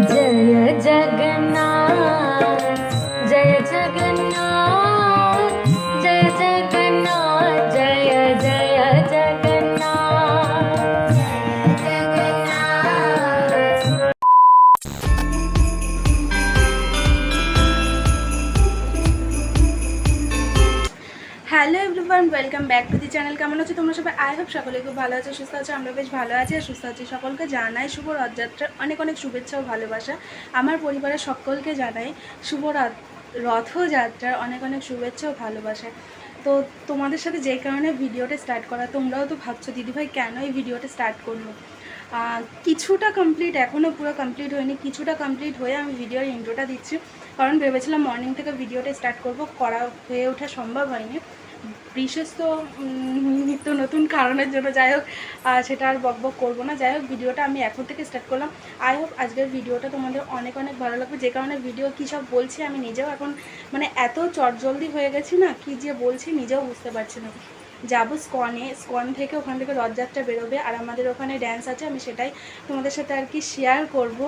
Yeah. Welcome back to the channel কেমন আছো? তোমরা সবাই আই হোপ সকলে খুব ভালো আছো, সুস্থ আছো, আমরা বেশ ভালো আছি আর সুস্থ আছি। সকলকে জানাই শুভ রথযাত্রার অনেক অনেক শুভেচ্ছা ও ভালোবাসা। আমার পরিবারের সকলকে জানাই শুভ রথ- রথযাত্রার অনেক অনেক শুভেচ্ছা ও ভালোবাসা। তো তোমাদের সাথে যে কারণে ভিডিওটা স্টার্ট করা, তোমরাও তো ভাবছ, দিদিভাই, কেন এই ভিডিওটা স্টার্ট করল? কিছুটা কমপ্লিট এখনও পুরো কমপ্লিট হয়নি, কিছুটা কমপ্লিট হয়ে আমি ভিডিওর ইন্ট্রোটা দিচ্ছি। কারণ ভেবেছিলাম মর্নিং থেকে ভিডিওটা স্টার্ট করব, করা হয়ে ওঠা সম্ভব হয়নি। বিশেষ তো নিত্য নতুন কারণের জন্য যাই হোক সেটা আর বক বক করব না। যাই হোক, ভিডিওটা আমি এখন থেকে স্টার্ট করলাম। আই হোপ আজকের ভিডিওটা তোমাদের অনেক অনেক ভালো লাগবে। যে কারণে ভিডিও কী সব বলছি আমি নিজেও এখন মানে এত চটজলদি হয়ে গেছি না, কি যে বলছি নিজেও বুঝতে পারছি না। যাব স্কনে, স্কন থেকে ওখান থেকে রথযাত্রা বেরোবে, আর আমাদের ওখানে ড্যান্স আছে, আমি সেটাই তোমাদের সাথে আর কি শেয়ার করব।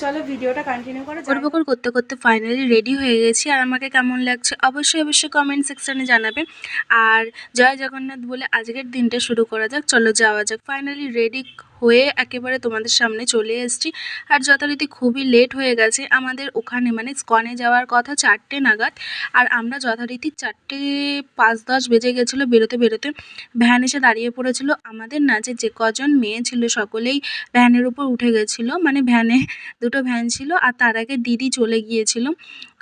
চলো ভিডিওটা কন্টিনিউ করো বকর করতে করতে ফাইনালি রেডি হয়ে গেছি। আর আমাকে কেমন লাগছে অবশ্যই অবশ্যই কমেন্ট সেকশনে জানাবেন আর জয় জগন্নাথ বলে আজকের দিনটা শুরু করা যাক। চলো যাওয়া যাক। ফাইনালি রেডি হয়ে একেবারে তোমাদের সামনে চলে এসেছি। আর যথারীতি খুবই লেট হয়ে গেছে। আমাদের ওখানে মানে স্কনে যাওয়ার কথা চারটে নাগাদ। আর আমরা যথারীতি চারটে পাঁচ দশ বেজে গেছিল বেরোতে বেরোতে। ভ্যান এসে দাঁড়িয়ে পড়েছিল। আমাদের নাচে যে কজন মেয়ে ছিল সকলেই ভ্যানের উপর উঠে গেছিল। মানে ভ্যানে দুটো ভ্যান ছিল। আর তার আগে দিদি চলে গিয়েছিল।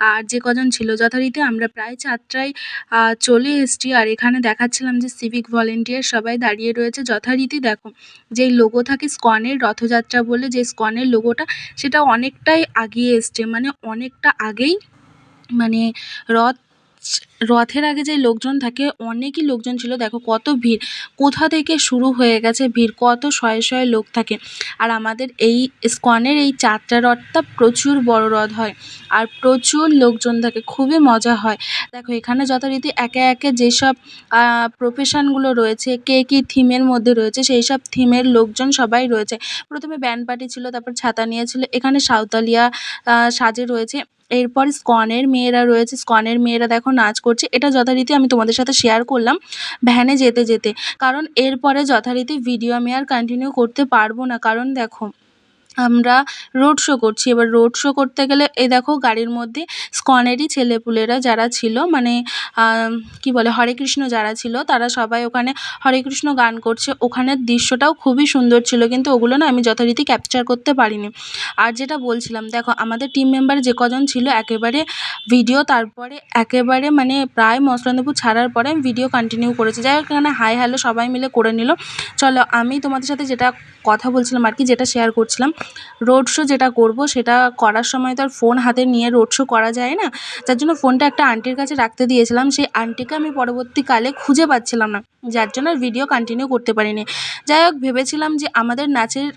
আর যে কজন ছিল যথারীতি আমরা প্রায় চারটায় চলে এসেছি। আর এখানে দেখাচ্ছিলাম যে সিভিক ভলেন্টিয়ার সবাই দাঁড়িয়ে রয়েছে। যথারীতি দেখো, যেই লোগো থাকে স্কনের রথযাত্রা বলে যে স্কনের লোগোটা সেটা অনেকটাই আগিয়ে এসছে। মানে অনেকটা আগেই মানে রথ রথের আগে যে লোকজন থাকে, অনেকই লোকজন ছিল। দেখো কত ভিড়। কোথা থেকে শুরু হয়ে গেছে ভিড়? কত শয়ে শয়ে লোক থাকে। আর আমাদের এই স্কনের এই চারটা রথটা প্রচুর বড় রথ হয়। আর প্রচুর লোকজন থাকে। খুবই মজা হয়। দেখো এখানে যথারীতি একে একে যেসব প্রফেশনগুলো রয়েছে, কে কী থিমের মধ্যে রয়েছে সেই সব থিমের লোকজন সবাই রয়েছে। প্রথমে ব্যান্ড পার্টি ছিল, তারপর ছাতা নিয়েছিল এখানে সাঁওতালিয়া সাজে রয়েছে। এরপর স্কনের মেয়েরা রয়েছে। স্কনের মেয়েরা দেখো নাচ করছে এটা যথারীতি আমি তোমাদের সাথে শেয়ার করলাম ভ্যানে যেতে যেতে। কারণ এরপরে যথারীতি ভিডিও আমি আর কন্টিনিউ করতে পারব না। কারণ দেখো আমরা রোড শো করছি। এবার রোড শো করতে গেলে, এই দেখো গাড়ির মধ্যে স্কনেরই ছেলেপুলেরা যারা ছিল মানে কি বলে, হরে কৃষ্ণ যারা ছিল, তারা সবাই ওখানে হরে কৃষ্ণ গান করছে। ওখানের দৃশ্যটাও খুবই সুন্দর ছিল, কিন্তু ওগুলো না আমি যথারীতি ক্যাপচার করতে পারিনি। আর যেটা বলছিলাম, দেখো, আমাদের টিম মেম্বার যে কজন ছিল, একেবারে ভিডিও তারপরে একেবারে মানে প্রায় মসলান্দপুর ছাড়ার পরে আমি ভিডিও কন্টিনিউ করেছি। যাই হোক, এখানে হাই হ্যালো সবাই মিলে করে নিল। চলো, আমি তোমাদের সাথে যেটা কথা বলছিলাম আর কি, যেটা শেয়ার করছিলাম রোড শো যেটা করব, সেটা করার সময় তো আর ফোন হাতে নিয়ে রোড শো করা যায় না। যার জন্য ফোনটা একটা আন্টির কাছে রাখতে দিয়েছিলাম। সেই আন্টিকে আমি পরবর্তীকালে খুঁজে পাচ্ছিলাম না। যার জন্য আর ভিডিও কন্টিনিউ করতে পারিনি। যাই হোক, ভেবেছিলাম যে আমাদের নাচের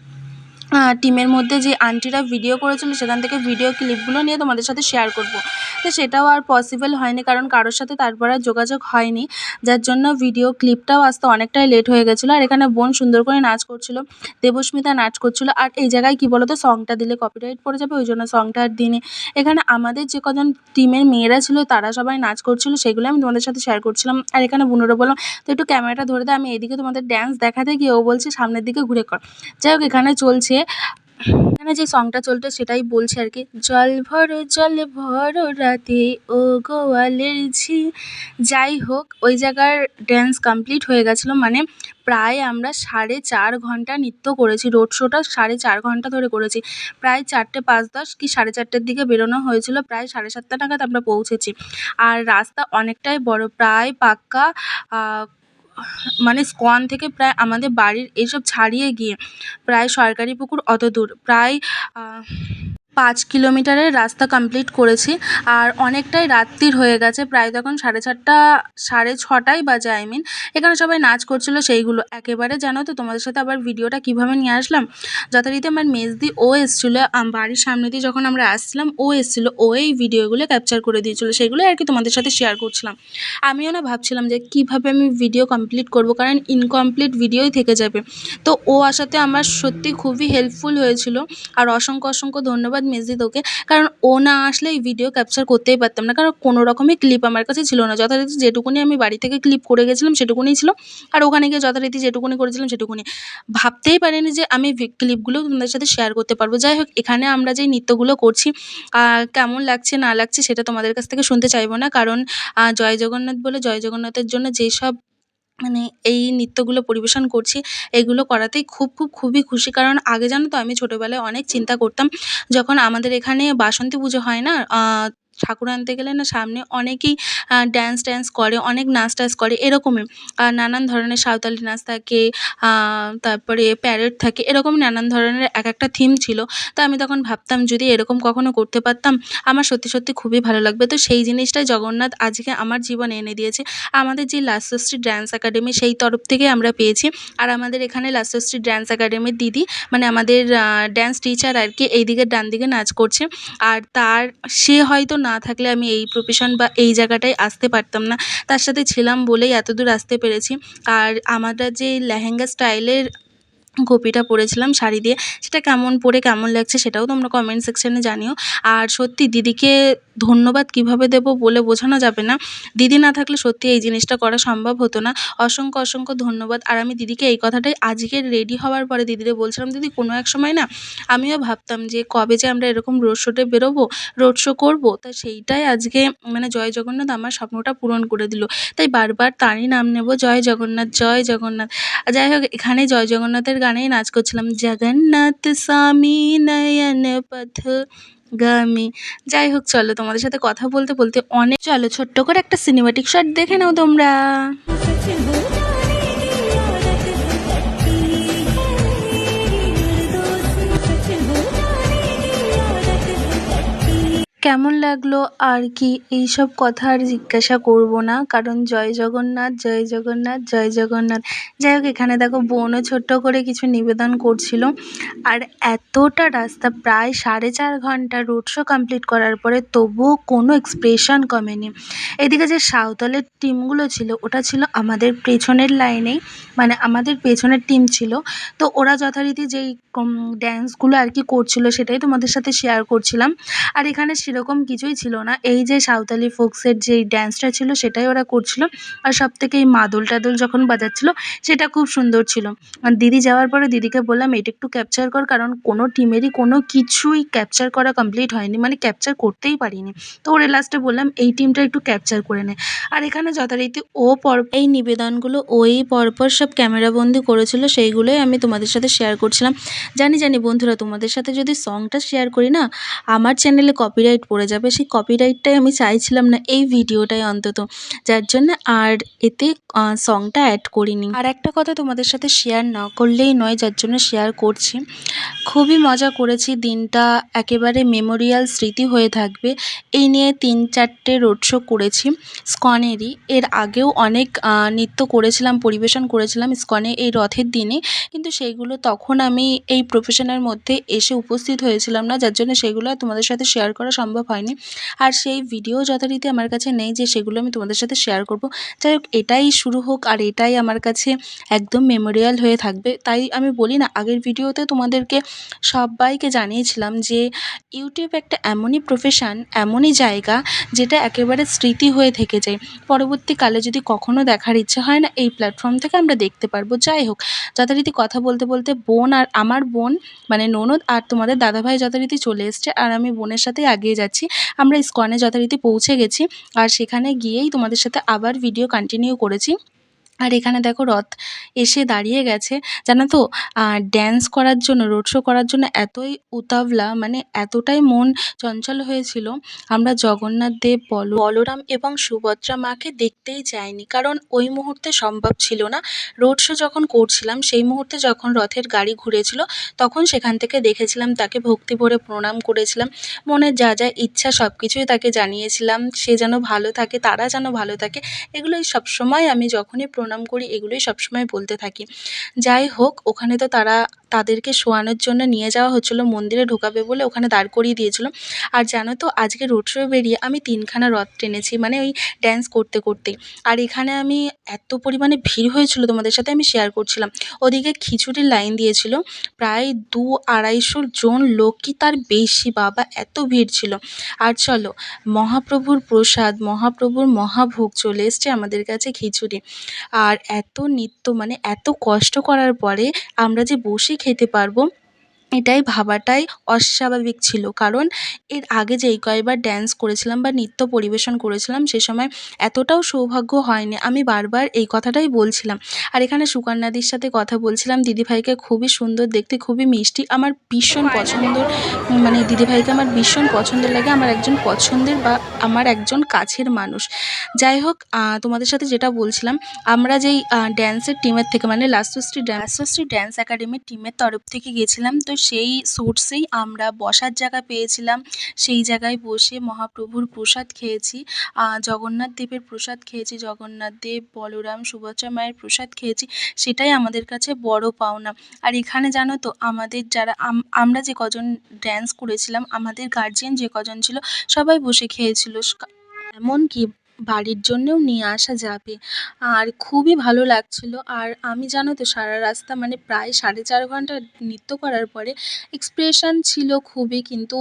টিমের মধ্যে যে আন্টিরা ভিডিও করেছিল, সেখান থেকে ভিডিও ক্লিপগুলো নিয়ে তোমাদের সাথে শেয়ার করব। তো সেটাও আর পসিবল হয়নি, কারণ কারোর সাথে তারপর আর যোগাযোগ হয়নি। যার জন্য ভিডিও ক্লিপটাও আসতে অনেকটাই লেট হয়ে গেছিল, আর এখানে বোন সুন্দর করে নাচ করছিল, দেবস্মিতা নাচ করছিল, আর এই জায়গায় কী বলো তো সংটা দিলে কপিরাইট পড়ে যাবে, ওই জন্য সংটা আর দিনে এখানে আমাদের যে কজন টিমের মেয়েরা ছিল, তারা সবাই নাচ করছিল, সেগুলো আমি তোমাদের সাথে শেয়ার করছিলাম। আর এখানে বুনুরা বললাম, তো একটু ক্যামেরাটা ধরে দে আমি এদিকে তোমাদের ড্যান্স দেখাতে গিয়ে ও বলছে, সামনের দিকে ঘুরে কর। যাই হোক, এখানে চলছে। এখানে যে সংটা চলছে সেটাই বলছে আর কি, জল ভরো জল ভরো রাতে, ও গোয়ালের ঝি। যাই হোক, ওই জায়গার ড্যান্স কমপ্লিট হয়ে গেছিল মানে প্রায় আমরা সাড়ে চার ঘণ্টা নৃত্য করেছি রোড শোটা সাড়ে চার ঘণ্টা ধরে করেছি। প্রায় চারটে পাঁচ দশ কি সাড়ে চারটের দিকে বেরোনো হয়েছিল, প্রায় সাড়ে সাতটা নাগাদ আমরা পৌঁছেছি। আর রাস্তা অনেকটাই বড়, প্রায় পাক্কা মানে স্কন থেকে প্রায় আমাদের বাড়ির এইসব ছাড়িয়ে গিয়ে প্রায় সরকারি পুকুর অত দূর। প্রায় পাঁচ কিলোমিটারের রাস্তা কমপ্লিট করেছি আর অনেকটাই রাত্রির হয়ে গেছে, প্রায় তখন সাড়ে চারটা, সাড়ে ছটাই বাজে আই মিন এখানে সবাই নাচ করছিল সেইগুলো। একেবারে জানো তো, তোমাদের সাথে আবার ভিডিওটা কীভাবে নিয়ে আসলাম? যথারীতি আমার মেজদি ও এসেছিল বাড়ির সামনে দিয়ে যখন আমরা আসছিলাম, ও এসেছিল, ও এই ভিডিওগুলো ক্যাপচার করে দিয়েছিলো, সেগুলো আর কি তোমাদের সাথে শেয়ার করছিলাম। আমিও না ভাবছিলাম যে কীভাবে আমি ভিডিও কমপ্লিট করব, কারণ ইনকমপ্লিট ভিডিওই থেকে যাবে। তো ও আসাতে আমার সত্যি খুবই হেল্পফুল হয়েছিল, আর অসংখ্য অসংখ্য ধন্যবাদ মেজদি তোকে কারণ ও না আসলে এই ভিডিও ক্যাপচার করতেই পারতাম না। কারণ কোনো রকমই ক্লিপ আমার কাছে ছিল না। যথারীতি যেটুকুনি আমি বাড়ি থেকে ক্লিপ করে গেছিলাম সেটুকুনি ছিল। আর ওখানে গিয়ে যথারীতি যেটুকুনি করেছিলাম সেটুকুনি। ভাবতেই পারিনি যে আমি ক্লিপগুলো তোমাদের সাথে শেয়ার করতে পারব। যাই হোক, এখানে আমরা যে নৃত্যগুলো করছি কেমন লাগছে, না লাগছে সেটা তোমাদের কাছ থেকে শুনতে চাইব না। কারণ জয় জগন্নাথ বলে জয় জগন্নাথের জন্য যেসব মানে এই নৃত্যগুলো পরিবেশন করছি, এগুলো করাতেই খুব খুব, খুবই খুশি। কারণ আগে জানো তো আমি ছোটোবেলায় অনেক চিন্তা করতাম, যখন আমাদের এখানে বাসন্তী পুজো হয় না ঠাকুর আনতে গেলে না সামনে অনেকেই ড্যান্স ট্যান্স করে অনেক নাচ টাচ করে এরকমই। আহ, নানান ধরনের সাঁওতালি নাচ থাকে তারপরে প্যারেড থাকে এরকম নানান ধরনের এক একটা থিম ছিল। তো আমি তখন ভাবতাম যদি এরকম কখনও করতে পারতাম আমার সত্যি সত্যি খুবই ভালো লাগবে। তো সেই জিনিসটাই জগন্নাথ আজকে আমার জীবনে এনে দিয়েছে। আমাদের যে লাস্যশ্রী ড্যান্স একাডেমি সেই তরফ থেকে আমরা পেয়েছি। আর আমাদের এখানে লাস্যশ্রী ড্যান্স একাডেমির দিদি মানে আমাদের ড্যান্স টিচার আর কি এই দিকে ডান দিকে নাচ করছে। আর তার সে হয়তো না থাকলে আমি এই প্রফেশন বা এই জায়গাটায় আসতে পারতাম না। তার সাথে ছিলাম বলেই এত দূর আসতে পেরেছি। আর আমরা যে লেহেঙ্গা স্টাইলের গোপিটা পরেছিলাম শাড়ি দিয়ে, সেটা কেমন পরে কেমন লাগছে সেটাও তোমরা কমেন্ট সেকশানে জানিও। আর সত্যি দিদিকে ধন্যবাদ কীভাবে দেবো বলে বোঝানো যাবে না। দিদি না থাকলে সত্যি এই জিনিসটা করা সম্ভব হতো না। অসংখ্য অসংখ্য ধন্যবাদ। আর আমি দিদিকে এই কথাটাই আজকে রেডি হওয়ার পরে দিদিরে বলছিলাম, দিদি, কোনো এক সময় না আমিও ভাবতাম যে কবে যে আমরা এরকম রোড শোতে বেরোবো রোড শো করব। তা সেইটাই আজকে মানে জয় জগন্নাথ আমার স্বপ্নটা পূরণ করে দিল। তাই বারবার তারই নাম নেব, জয় জগন্নাথ জয় জগন্নাথ। যাই হোক, এখানে জয় জগন্নাথের গানেই নাচ করছিলাম, জগন্নাথ স্বামী নয়ন পথ। গামী। যাই হোক, চলো তোমাদের সাথে কথা বলতে বলতে অনেক চলো, ছোট্ট করে একটা সিনেমাটিক শট দেখে নাও তোমরা। কেমন লাগল? আর কি এইসব কথা আর জিজ্ঞাসা করব না। কারণ জয় জগন্নাথ জয় জগন্নাথ জয় জগন্নাথ। যাই হোক, এখানে দেখো বোনও ছোট্ট করে কিছু নিবেদন করছিল। আর এতটা রাস্তা, প্রায় সাড়ে চার ঘণ্টা রোড শো কমপ্লিট করার পরে তবুও কোনো এক্সপ্রেশন কমেনি। এদিকে যে সাঁওতালের টিমগুলো ছিল, ওটা ছিল আমাদের পেছনের লাইনেই মানে আমাদের পেছনের টিম ছিল। তো ওরা যথারীতি যেই ড্যান্সগুলো আর কি করছিল সেটাই তোমাদের সাথে শেয়ার করছিলাম। আর এখানে সেরকম কিছুই ছিল না। এই যে সাঁওতালি ফোকসের যেই ড্যান্সটা ছিল সেটাই ওরা করছিল। আর সব থেকে এই মাদল টাদল যখন বাজাচ্ছিল, সেটা খুব সুন্দর ছিল। আর দিদি যাওয়ার পরে দিদিকে বললাম, এটা একটু ক্যাপচার কর, কারণ কোনো টিমেরই কোনো কিছুই ক্যাপচার করা কমপ্লিট হয়নি। মানে ক্যাপচার করতেই পারিনি। তো ওরে লাস্টে বললাম, এই টিমটা একটু ক্যাপচার করে নে। আর এখানে যথারীতি ও পর এই নিবেদনগুলো ওই পরপর সব ক্যামেরাবন্দি করেছিল, সেইগুলোই আমি তোমাদের সাথে শেয়ার করছিলাম। জানি জানি বন্ধুরা, তোমাদের সাথে যদি সংটা শেয়ার করি না, আমার চ্যানেলে কপিরাইট পড়ে যাবে। সেই কপিরাইটটাই আমি চাইছিলাম না এই ভিডিওটায় অন্তত। যার জন্য আর এতে সংটা অ্যাড করিনি। আর একটা কথা তোমাদের সাথে শেয়ার না করলেই নয়, যার জন্য শেয়ার করছি। খুবই মজা করেছি, দিনটা একেবারে মেমোরিয়াল স্মৃতি হয়ে থাকবে। এই নিয়ে তিন, চারটে রোড শো করেছি স্কনেরই। এর আগেও অনেক নৃত্য করেছিলাম, পরিবেশন করেছিলাম স্কনে এই রথের দিনে। কিন্তু সেইগুলো তখন আমি এই প্রফেশনের মধ্যে এসে উপস্থিত হয়েছিলাম না, যার জন্য সেগুলো তোমাদের সাথে শেয়ার করা সম্ভব হয়নি। আর সেই ভিডিও যথারীতি আমার কাছে নেই যে সেগুলো আমি তোমাদের সাথে শেয়ার করব। যাই হোক, এটাই শুরু হোক আর এটাই আমার কাছে একদম মেমোরিয়াল হয়ে থাকবে। তাই আমি বলি না, আগের ভিডিওতে তোমাদেরকে সবাইকে জানিয়েছিলাম যে ইউটিউব একটা এমনই প্রফেশন এমনই জায়গা যেটা একেবারে স্মৃতি হয়ে থেকে যায়। পরবর্তীকালে যদি কখনো দেখার ইচ্ছে হয় না, এই প্ল্যাটফর্ম থেকে আমরা দেখতে পারব। যাই হোক, যথারীতি কথা বলতে বলতে বোন আর আমার বোন মানে ননদ আর তোমাদের দাদাভাই যথারীতি চলে এসছে আর আমি বোনের সাথে আগিয়ে যাচ্ছি। আমরা ইস্কনে যথারীতি পৌঁছে গেছি আর সেখানে গিয়েই তোমাদের সাথে আবার ভিডিও কন্টিনিউ করেছি। আর এখানে দেখো রথ এসে দাঁড়িয়ে গেছে। জানো তো ড্যান্স করার জন্য রোড শো করার জন্য এতই উতাবলা মানে এতটাই মন চঞ্চল হয়েছিল। আমরা জগন্নাথ দেব, বল, বলরাম এবং সুভদ্রা মাকে দেখতেই যাইনি। কারণ ওই মুহূর্তে সম্ভব ছিল না। রোড শো যখন করছিলাম, সেই মুহূর্তে যখন রথের গাড়ি ঘুরেছিল, তখন সেখান থেকে দেখেছিলাম, তাকে ভক্তি ভরে প্রণাম করেছিলাম। মনের যা যা ইচ্ছা সব কিছুই তাকে জানিয়েছিলাম। সে যেন ভালো থাকে, তারা যেন ভালো থাকে, এগুলোই সবসময় আমি যখনই প্রণাম করি, এগুলোই সবসময় বলতে থাকি। যাই হোক, ওখানে তো তারা তাদেরকে শোয়ানোর জন্য নিয়ে যাওয়া হচ্ছিল, মন্দিরে ঢোকাবে বলে ওখানে দাঁড় করিয়ে দিয়েছিল। আর জানো তো, আজকে রোড শো বেরিয়ে আমি তিনখানা রথ টেনেছি মানে ওই ড্যান্স করতে করতে। আর এখানে আমি এত পরিমাণে ভিড় হয়েছিল তোমাদের সাথে আমি শেয়ার করছিলাম। ওদিকে খিচুড়ির লাইন দিয়েছিল, প্রায় দু আড়াইশো জন লোক কি তার বেশি বাবা, এত ভিড় ছিল। আর চলো, মহাপ্রভুর প্রসাদ, মহাপ্রভুর মহাভোগ চলে এসছে আমাদের কাছে খিচুড়ি। আর এত নিত্য মানে এত কষ্ট করার পরে আমরা যে বসে খেতে পারব এটাই ভাবাটাই অস্বাভাবিক ছিল। কারণ এর আগে যেই কয়বার ড্যান্স করেছিলাম বা নৃত্য পরিবেশন করেছিলাম সে সময় এতটাও সৌভাগ্য হয়নি। আমি বারবার এই কথাটাই বলছিলাম। আর এখানে সুকন্যাদির সাথে কথা বলছিলাম। দিদিভাইকে খুবই সুন্দর দেখতে খুবই মিষ্টি। আমার ভীষণ পছন্দর মানে দিদিভাইকে আমার ভীষণ পছন্দের লাগে। আমার একজন পছন্দের বা আমার একজন কাছের মানুষ। যাই হোক তোমাদের সাথে যেটা বলছিলাম আমরা যেই ড্যান্সের টিমের থেকে মানে লাস্যশ্রী লাস্যশ্রী ড্যান্স একাডেমির টিমের তরফ থেকে গেছিলাম তো সেই সোর্সেই আমরা বসার জায়গা পেয়েছিলাম। সেই জায়গায় বসে মহাপ্রভুর প্রসাদ খেয়েছি জগন্নাথ দেবের প্রসাদ খেয়েছি, জগন্নাথ দেব, বলরাম, সুভদ্রা মায়ের প্রসাদ খেয়েছি, সেটাই আমাদের কাছে বড় পাওনা। আর এখানে জানো তো, আমাদের যারা, আম- আমরা যে কজন ড্যান্স করেছিলাম, আমাদের গার্জিয়ান যে কজন ছিল, সবাই বসে খেয়েছিল। এমনকি বাড়ির জন্যেও নিয়ে আসা যাবে। আর খুবই ভালো লাগছিল। আর আমি জানো তো, সারা রাস্তা মানে প্রায় সাড়ে চার ঘণ্টা নৃত্য করার পরে এক্সপ্রেশন ছিল খুবই। কিন্তু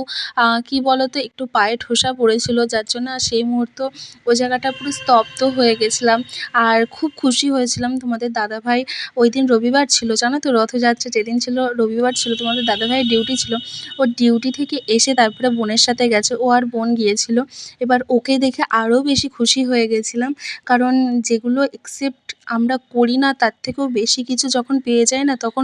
কি বলো তো একটু পায়ে ঠোসা পড়েছিল। যার জন্য সেই মুহূর্ত ওই জায়গাটা পুরো স্তব্ধ হয়ে গেছিলাম। আর খুব খুশি হয়েছিলাম তোমাদের দাদাভাই ওই দিন রবিবার ছিল। জানো তো, রথযাত্রা যেদিন ছিল, রবিবার ছিল, তোমাদের দাদাভাইয়ের ডিউটি ছিল। ওর ডিউটি থেকে এসে তারপরে বোনের সাথে গেছে। ও আর বোন গিয়েছিল। এবার ওকে দেখে আরও বেশি খুশি হয়ে গেছিলাম। কারণ যেগুলো একসেপ্ট আমরা করি না, তার থেকেও বেশি কিছু যখন পেয়ে যাই না, তখন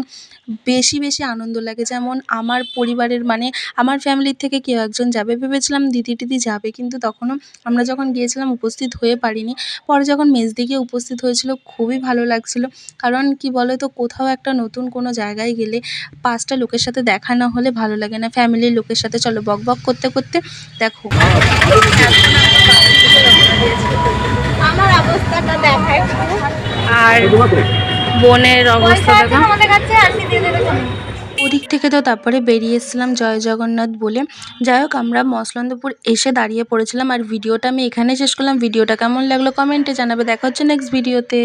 বেশি বেশি আনন্দ লাগে। যেমন আমার পরিবারের মানে আমার ফ্যামিলির থেকে কেউ একজন যাবে, ভেবেছিলাম দিদি টিদি যাবে, কিন্তু তখনও আমরা যখন গিয়েছিলাম উপস্থিত হয়ে পারিনি। পরে যখন মেজদি গিয়ে উপস্থিত হয়েছিল, খুবই ভালো লাগছিল। কারণ কি বলো তো কোথাও একটা নতুন কোনো জায়গায় গেলে পাঁচটা লোকের সাথে দেখা না হলে ভালো লাগে না। ফ্যামিলির লোকের সাথে চলো বক বক করতে করতে দেখো। আমার অবস্থাটা দেখায় আর বোনের অবস্থা দেখা। আমাদের কাছে আসি দিয়ে দেবে ওদিক থেকে তো তারপরে বেরিয়ে এসেছিলাম জয় জগন্নাথ বলে। যাই হোক আমরা মসলন্দপুর এসে দাঁড়িয়ে পড়েছিলাম আর ভিডিওটা আমি এখানে শেষ করলাম। ভিডিওটা কেমন লাগল কমেন্টে জানাবে। দেখা হচ্ছে নেক্সট ভিডিওতে